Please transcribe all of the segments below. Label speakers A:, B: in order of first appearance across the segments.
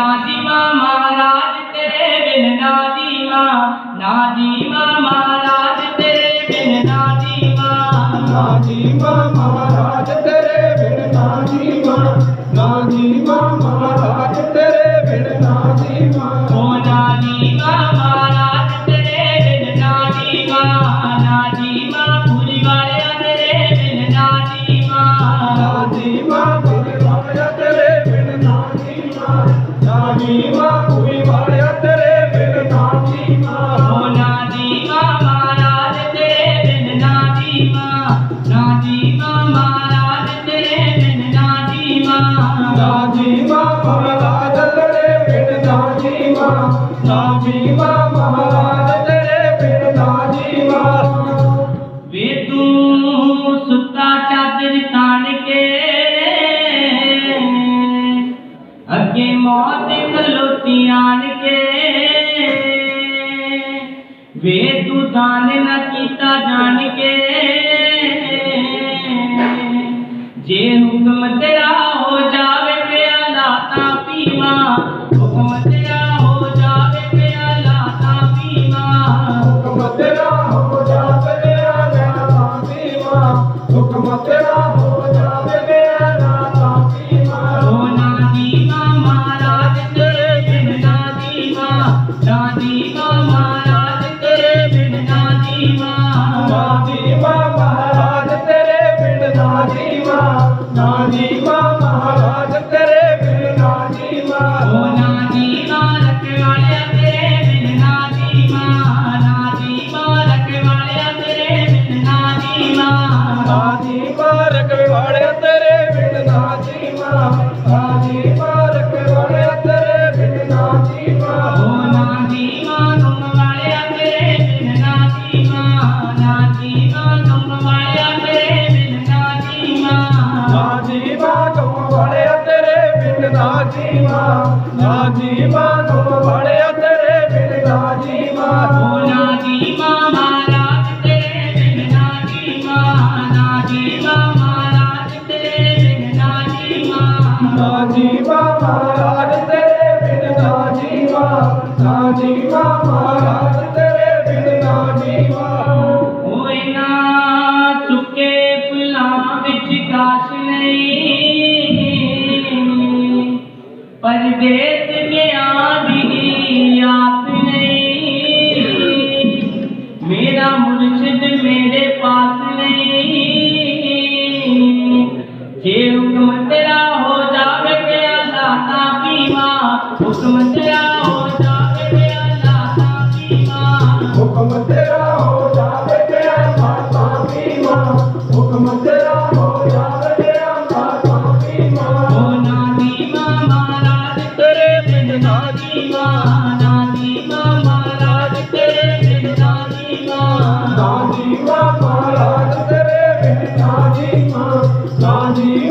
A: नाजीमा महाराज तेरे बिन नाजीमा नाजीमा महाराज
B: तेरे बिन नाजीमा नाजीमा महाराज तेरे ਅੱਗੇ ਮੌਤ ਖਲੋਤੀ ਆਣ ਕੇ ਵੇ ਤੂੰ ਦਾਨ ਨਾ ਕੀਤਾ ਜਾਣ ਕੇ ਜੇ ਹੁਕਮ ਤੇਰਾ ਹੋ ਜਾਵੇ ਪਿਆਲਾ ਤਾਂ ਪੀਵਾ, ਹੁਕਮ ਤੇਰਾ
A: ਹੁਕਮ ਤੇਰਾ ਹੋ ਜਾਵੇ ਮੇਰਾ ਨਾ ਪੀਵਾ
B: ਓ ਨਾਦੀ ਮਾਂ ਮਹਾਰਾਜ ਤੇਰੇ ਬਿਨ ਨਾਦੀ ਮਾਂ ਨਾਦੀ ਮਾਂ ਮਹਾਰਾਜ ਤੇਰੇ ਬਿਨ ਨਾਦੀ ਮਾਂ
A: ਨਾਜੀ ਮਾਂ ਮਹਾਰਾਜ ਤੇਰੇ ਬਿਨ ਨਾਜੀ ਮਾਂ ਨਾਜੀ ਮਾਂ ਮਹਾਰਾਜ
B: ਓ ਨਾਦੀ ਮਾਂ ਤੁਮ ਵਾਲਿਆ ਤੇਰੇ ਬਿਨ ਨਾਦੀ ਮਾਂ ਨਾਦੀ ਮਾਂ महाराज
A: तेरे बिन ना जीवा ना जीवा महाराज तेरे बिन ना जीवा। होय ना सुके
B: फुलां विच काश नहीं परदेस के आदि आस नहीं। मेरा मुर्शिद मेरे पास नहीं, जे हुक्म तेरा हो ਹੁਕਮ ਤੇਰਾ ਹੋ ਜਾਵੇ ਕਿ ਅੱਲਾਹ ਤਾਂ ਪੀਵਾ ਹੁਕਮ ਤੇਰਾ ਹੋ ਜਾਵੇ
A: ਤੇਰਾ ਮਾਤਾ ਪੀਵਾ ਹੁਕਮ ਤੇਰਾ ਹੋ ਜਾਵੇ ਤੇਰਾ ਮਾਤਾ ਪੀਵਾ
B: ਓ ਨਾਦੀ ਮਾਂ। ਮਹਾਰਾਜ ਤੇਰੇ ਬਿਨ ਨਾਦੀ ਮਾਂ ਨਾਦੀ ਮਾਂ ਮਹਾਰਾਜ ਤੇਰੇ ਬਿਨ ਨਾਦੀ ਮਾਂ
A: ਨਾਜੀ ਮਾਂ ਮਹਾਰਾਜ ਤੇਰੇ ਬਿਨ ਨਾਜੀ ਮਾਂ ਨਾਜੀ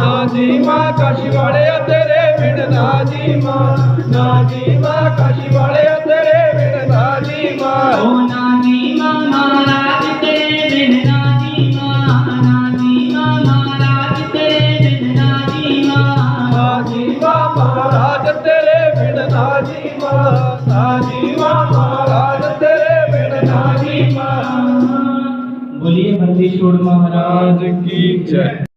B: ना जी माँ काशीवाड़े तेरे
A: बिन ना जी माँ ना जी माँ काशीवाड़े तेरे बिन ना जी माँ। ओ नानी माँ
B: महाराज तेरे बिन ना जी माँ। नानी माँ महाराज तेरे बिन ना जी माँ। ना
A: माँ महाराज तेरे बिन ना जी माँ। ना माँ महाराज तेरे बिन ना जी
B: माँ। बोलिए बंदी छोड़
A: महाराज। की जय।